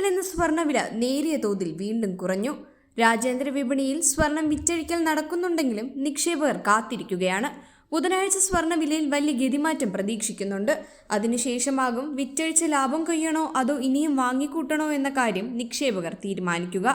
കേരളത്തിൽ ഇന്ന് സ്വർണവില നേരിയ തോതിൽ വീണ്ടും കുറഞ്ഞു. രാജ്യാന്തര വിപണിയിൽ സ്വർണം വിറ്റഴിക്കൽ നടക്കുന്നുണ്ടെങ്കിലും നിക്ഷേപകർ കാത്തിരിക്കുകയാണ്. ബുധനാഴ്ച സ്വർണവിലയിൽ വലിയ ഗതിമാറ്റം പ്രതീക്ഷിക്കുന്നുണ്ട്. അതിനുശേഷമാകും വിറ്റഴിച്ച ലാഭം കൊയ്യണോ അതോ ഇനിയും വാങ്ങിക്കൂട്ടണോ എന്ന കാര്യം നിക്ഷേപകർ തീരുമാനിക്കുക.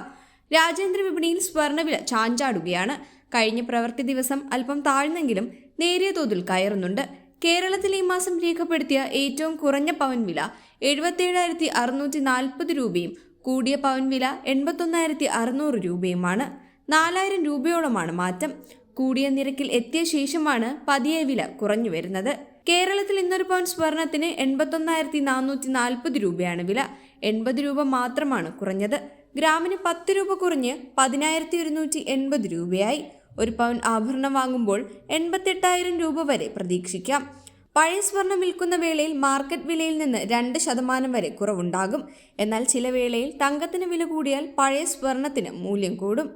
രാജ്യാന്തര വിപണിയിൽ സ്വർണവില ചാഞ്ചാടുകയാണ്. കഴിഞ്ഞ പ്രവൃത്തി ദിവസം അല്പം താഴ്ന്നെങ്കിലും നേരിയ തോതിൽ കയറുന്നുണ്ട്. കേരളത്തിൽ ഈ മാസം രേഖപ്പെടുത്തിയ ഏറ്റവും കുറഞ്ഞ പവൻ വില എഴുപത്തേഴായിരത്തി അറുന്നൂറ്റി നാൽപ്പത് രൂപയും കൂടിയ പവൻ വില എൺപത്തൊന്നായിരത്തി അറുന്നൂറ് രൂപയുമാണ്. നാലായിരം രൂപയോളമാണ് മാറ്റം. കൂടിയ നിരക്കിൽ എത്തിയ ശേഷമാണ് പതിയെ വില കുറഞ്ഞു വരുന്നത്. കേരളത്തിൽ ഇന്നൊരു പവൻ സ്വർണത്തിന് എൺപത്തൊന്നായിരത്തി നാനൂറ്റി നാൽപ്പത് രൂപയാണ് വില. എൺപത് രൂപ മാത്രമാണ് കുറഞ്ഞത്. ഗ്രാമിന് പത്ത് രൂപ കുറഞ്ഞ് പതിനായിരത്തി ഒരുന്നൂറ്റി എൺപത് രൂപയായി. ഒരു പവൻ ആഭരണം വാങ്ങുമ്പോൾ എൺപത്തെട്ടായിരം രൂപ വരെ പ്രതീക്ഷിക്കാം. പഴയ സ്വർണം വിൽക്കുന്ന വേളയിൽ മാർക്കറ്റ് വിലയിൽ നിന്ന് രണ്ട് ശതമാനം വരെ കുറവുണ്ടാകും. എന്നാൽ ചില വേളയിൽ തങ്കത്തിന് വില കൂടിയാൽ പഴയ സ്വർണത്തിന് മൂല്യം കൂടും.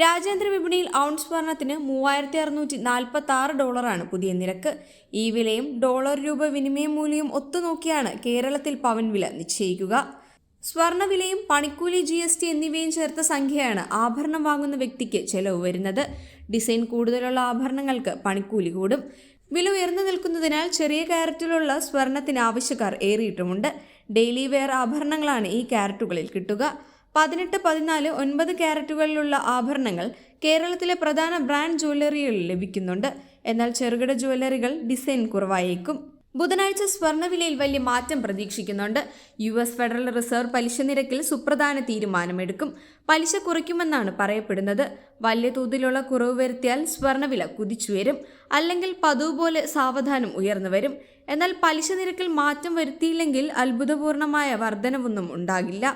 രാജ്യാന്തര വിപണിയിൽ ഔൺസ് സ്വർണത്തിന് മൂവായിരത്തി അറുന്നൂറ്റി നാൽപ്പത്തി ആറ് ഡോളറാണ് പുതിയ നിരക്ക്. ഈ വിലയും ഡോളർ രൂപ വിനിമയ മൂല്യവും ഒത്തുനോക്കിയാണ് കേരളത്തിൽ പവൻ വില നിശ്ചയിക്കുക. സ്വർണവിലയും പണിക്കൂലി ജി എസ് ടി എന്നിവയും ചേർത്ത സംഖ്യയാണ് ആഭരണം വാങ്ങുന്ന വ്യക്തിക്ക് ചെലവ് വരുന്നത്. ഡിസൈൻ കൂടുതലുള്ള ആഭരണങ്ങൾക്ക് പണിക്കൂലി കൂടും. വില ഉയർന്നു നിൽക്കുന്നതിനാൽ ചെറിയ കാരറ്റിലുള്ള സ്വർണത്തിന് ആവശ്യക്കാർ ഏറിയിട്ടുമുണ്ട്. ഡെയിലി വെയർ ആഭരണങ്ങളാണ് ഈ ക്യാരറ്റുകളിൽ കിട്ടുക. പതിനെട്ട് പതിനാല് ഒൻപത് ക്യാരറ്റുകളിലുള്ള ആഭരണങ്ങൾ കേരളത്തിലെ പ്രധാന ബ്രാൻഡ് ജ്വല്ലറികളിൽ ലഭിക്കുന്നുണ്ട്. എന്നാൽ ചെറുകിട ജ്വല്ലറികൾ ഡിസൈൻ കുറവായേക്കും. ബുധനാഴ്ച സ്വർണവിലയിൽ വലിയ മാറ്റം പ്രതീക്ഷിക്കുന്നുണ്ട്. യു എസ് ഫെഡറൽ റിസർവ് പലിശ നിരക്കിൽ സുപ്രധാന തീരുമാനമെടുക്കും. പലിശ കുറയ്ക്കുമെന്നാണ് പറയപ്പെടുന്നത്. വലിയ തോതിലുള്ള കുറവ് വരുത്തിയാൽ സ്വർണവില കുതിച്ചുയരും. അല്ലെങ്കിൽ പതുപോലെ പോലെ സാവധാനം ഉയർന്നു വരും. എന്നാൽ പലിശ നിരക്കിൽ മാറ്റം വരുത്തിയില്ലെങ്കിൽ അത്ഭുതപൂർണമായ വർധനവൊന്നും ഉണ്ടാകില്ല.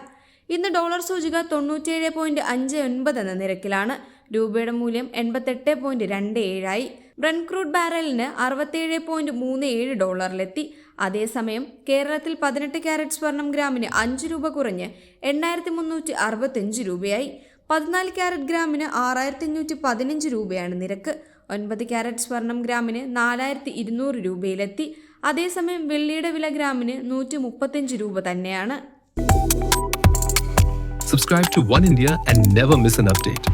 ഇന്ന് ഡോളർ സൂചിക തൊണ്ണൂറ്റിയേഴ് പോയിന്റ് അഞ്ച് ഒൻപത് എന്ന നിരക്കിലാണ്. രൂപയുടെ മൂല്യം എൺപത്തെട്ട് പോയിന്റ് രണ്ട് ഏഴായി ബ്രൺ ക്രൂഡ് ബാരലിന് അറുപത്തേഴ് പോയിന്റ് മൂന്ന് ഏഴ് ഡോളറിലെത്തി. അതേസമയം കേരളത്തിൽ പതിനെട്ട് ക്യാരറ്റ് സ്വർണം ഗ്രാമിന് അഞ്ച് രൂപ കുറഞ്ഞ് എണ്ണായിരത്തി മുന്നൂറ്റി അറുപത്തഞ്ച് രൂപയായി. പതിനാല് ക്യാരറ്റ് ഗ്രാമിന് ആറായിരത്തി അഞ്ഞൂറ്റി പതിനഞ്ച് രൂപയാണ് നിരക്ക്. ഒൻപത് ക്യാരറ്റ് സ്വർണം ഗ്രാമിന് നാലായിരത്തി ഇരുന്നൂറ് രൂപയിലെത്തി. അതേസമയം വെള്ളിയുടെ വില ഗ്രാമിന് നൂറ്റി മുപ്പത്തഞ്ച് രൂപ തന്നെയാണ്. Subscribe to One India and never miss an update.